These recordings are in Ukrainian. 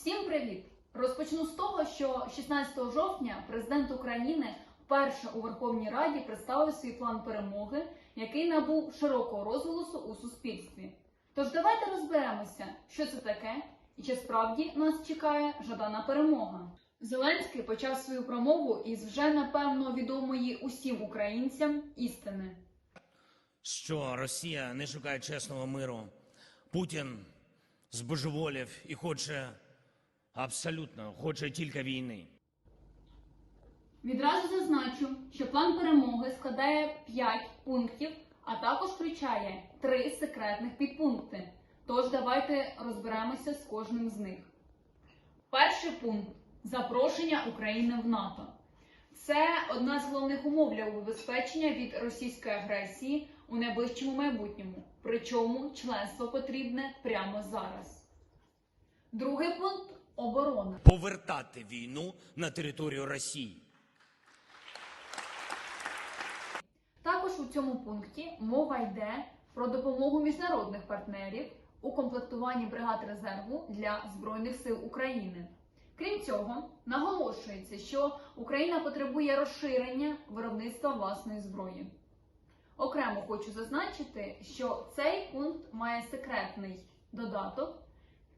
Всім привіт! Розпочну з того, що 16 жовтня президент України вперше у Верховній Раді представив свій план перемоги, який набув широкого розголосу у суспільстві. Тож давайте розберемося, що це таке і чи справді нас чекає жадана перемога. Зеленський почав свою промову із вже напевно відомої усім українцям істини. що Росія не шукає чесного миру. Путін збожеволів і хоче абсолютно хоче тільки війни. Відразу зазначу, що план перемоги складає 5 пунктів, а також включає 3 секретних підпункти. Тож давайте розберемося з кожним з них. Перший пункт запрошення України в НАТО. Це одна з головних умов для убезпечення від російської агресії у найближчому майбутньому. Причому членство потрібне прямо зараз. Другий пункт оборона. Повертати війну на територію Росії. Також у цьому пункті мова йде про допомогу міжнародних партнерів у комплектуванні бригад резерву для Збройних сил України. Крім цього, наголошується, що Україна потребує розширення виробництва власної зброї. Окремо хочу зазначити, що цей пункт має секретний додаток,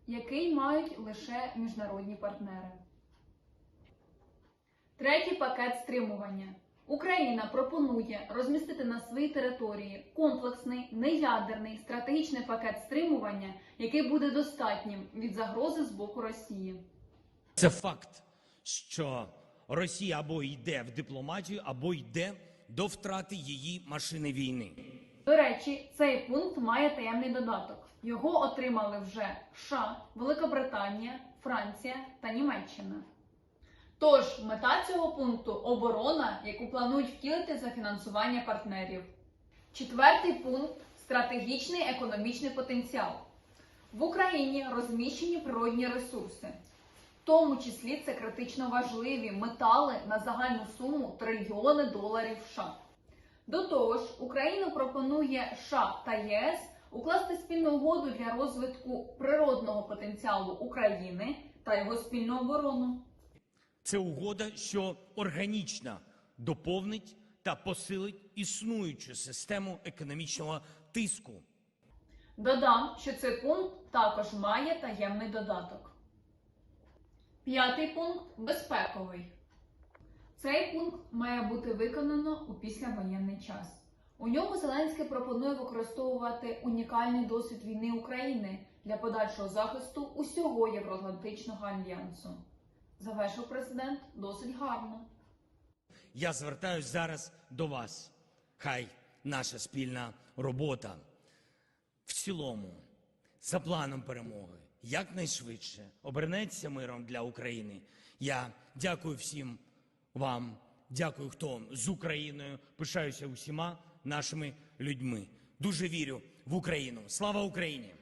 який мають лише міжнародні партнери. Третій пакет стримування. Україна пропонує розмістити на своїй території комплексний неядерний стратегічний пакет стримування, який буде достатнім від загрози з боку Росії. Це факт, що Росія або йде в дипломатію, або йде до втрати її машини війни. До речі, цей пункт має таємний додаток. Його отримали вже США, Великобританія, Франція та Німеччина. Тож мета цього пункту оборона, яку планують втілити за фінансування партнерів. Четвертий пункт стратегічний економічний потенціал. В Україні розміщені природні ресурси, в тому числі це критично важливі метали на загальну суму трильйони доларів США. До того ж, Україна пропонує США та ЄС укласти спільну угоду для розвитку природного потенціалу України та його спільну оборону. Це угода, що органічно доповнить та посилить існуючу систему економічного тиску. Додам, що цей пункт також має таємний додаток. П'ятий пункт безпековий. Цей пункт має бути виконано у післявоєнний час. У ньому Зеленський пропонує використовувати унікальний досвід війни України для подальшого захисту усього Євроатлантичного альянсу. Завершив президент досить гарно. Я звертаюсь зараз до вас. Хай наша спільна робота в цілому за планом перемоги якнайшвидше обернеться миром для України. Я дякую всім вам, дякую, хто з Україною. Пишаюся усіма нашими людьми. Дуже вірю в Україну. Слава Україні!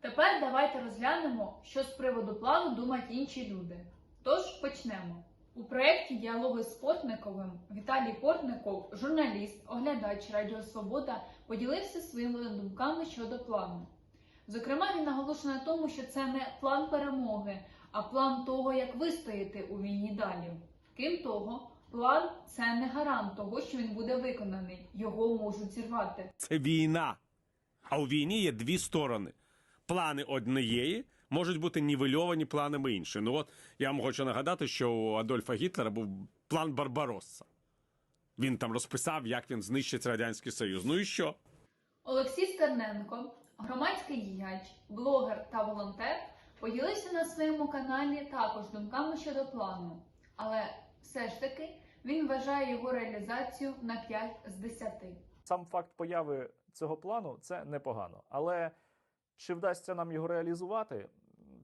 Тепер давайте розглянемо, що з приводу плану думають інші люди. Тож почнемо. У проєкті Діалоги з Портниковим Віталій Портников, журналіст, оглядач Радіо Свобода, поділився своїми думками щодо плану. Зокрема, він наголошує на тому, що це не план перемоги, а план того, як вистояти у війні далі. Крім того, план це не гарант того, що він буде виконаний, його можуть зірвати. Це війна. А у війні є дві сторони. Плани однієї можуть бути нівельовані планами іншої. Ну от я вам хочу нагадати, що у Адольфа Гітлера був план Барбаросса. Він там розписав, як він знищить Радянський Союз. Ну і що? Олексій Стерненко, громадський діяч, блогер та волонтер, поділився на своєму каналі також думками щодо плану, але все ж таки він вважає його реалізацію на 5 з 10. сам факт появи цього плану це непогано. Але чи вдасться нам його реалізувати?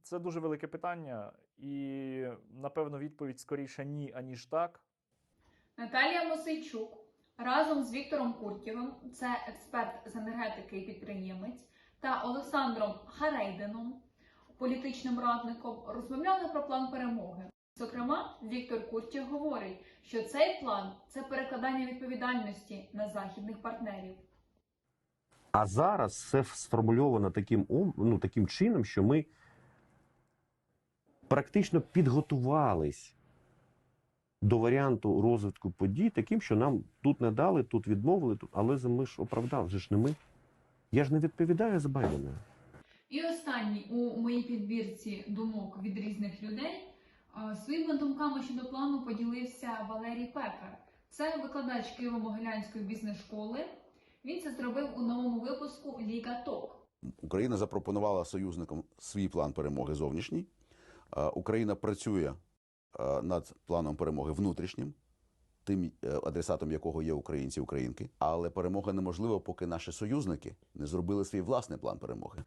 Це дуже велике питання, і напевно відповідь скоріше ні, аніж так. Наталія Мосейчук разом з Віктором Куртєвим, це експерт з енергетики і підприємець, та Олександром Харейденом, політичним радником, розмовляли про план перемоги. Зокрема, Віктор Куртєв говорить, що цей план це перекладання відповідальності на західних партнерів. А зараз все сформульовано таким ну, таким чином, що ми практично підготувались до варіанту розвитку подій, таким, що нам тут не дали, тут відмовили, але ми ж оправдали, же ж не ми. Я ж не відповідаю за Байдена. І останній у моїй підбірці думок від різних людей е, своїми думками щодо плану поділився Валерій Пекар. Це викладач Києво-Могилянської бізнес-школи. Він це зробив у новому випуску Ліга Ток. Україна запропонувала союзникам свій план перемоги зовнішній. Е, Україна працює е, над планом перемоги внутрішнім, тим адресатом якого є українці, українки. Але перемога неможлива, поки наші союзники не зробили свій власний план перемоги.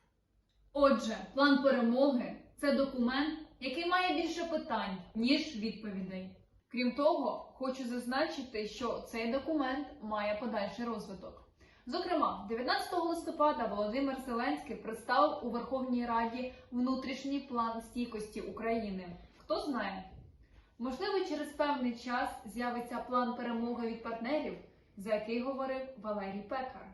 Отже, план перемоги це документ, який має більше питань, ніж відповідей. Крім того, хочу зазначити, що цей документ має подальший розвиток. Зокрема, 19 листопада Володимир Зеленський представив у Верховній Раді внутрішній план стійкості України. Хто знає? Можливо, через певний час з'явиться план перемоги від партнерів, за який говорив Валерій Пекар.